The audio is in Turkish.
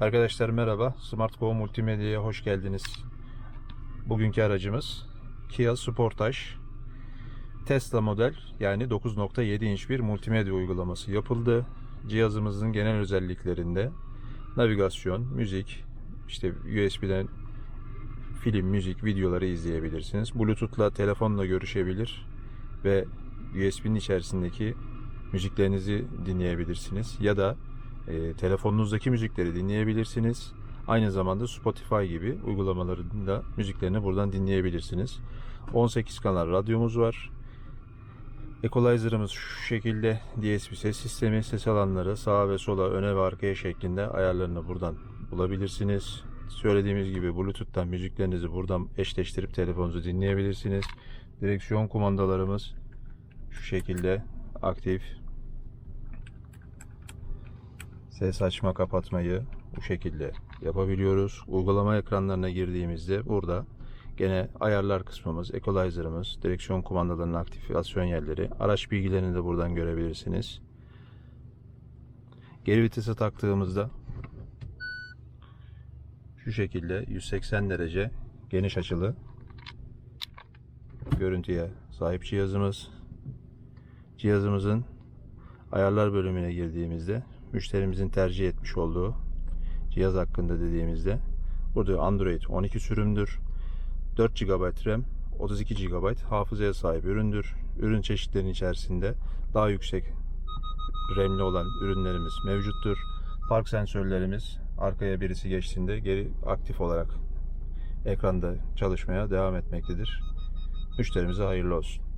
Arkadaşlar merhaba. Smart Go Multimedya'ya hoş geldiniz. Bugünkü aracımız Kia Sportage. Tesla model yani 9.7 inç bir multimedya uygulaması yapıldı. Cihazımızın genel özelliklerinde navigasyon, müzik, işte USB'den film, müzik, videoları izleyebilirsiniz. Bluetooth'la telefonla görüşebilir ve USB'nin içerisindeki müziklerinizi dinleyebilirsiniz ya da e, telefonunuzdaki müzikleri dinleyebilirsiniz. Aynı zamanda Spotify gibi uygulamalarında müziklerini buradan dinleyebilirsiniz. 18 kanal radyomuz var. Equalizer'ımız şu şekilde DSP ses sistemi ses alanları sağa ve sola öne ve arkaya şeklinde ayarlarını buradan bulabilirsiniz. Söylediğimiz gibi Bluetooth'tan müziklerinizi buradan eşleştirip telefonunuzu dinleyebilirsiniz. Direksiyon kumandalarımız şu şekilde aktif. Ses açma kapatmayı bu şekilde yapabiliyoruz. Uygulama ekranlarına girdiğimizde burada gene ayarlar kısmımız, equalizer'ımız, direksiyon kumandalarının aktifasyon yerleri, araç bilgilerini de buradan görebilirsiniz. Geri vitese taktığımızda şu şekilde 180 derece geniş açılı görüntüye sahip cihazımız. Cihazımızın ayarlar bölümüne girdiğimizde müşterimizin tercih etmiş olduğu cihaz hakkında dediğimizde burada Android 12 sürümdür. 4 GB RAM, 32 GB hafızaya sahip üründür. Ürün çeşitlerinin içerisinde daha yüksek RAM'li olan ürünlerimiz mevcuttur. Park sensörlerimiz arkaya birisi geçtiğinde geri aktif olarak ekranda çalışmaya devam etmektedir. Müşterimize hayırlı olsun.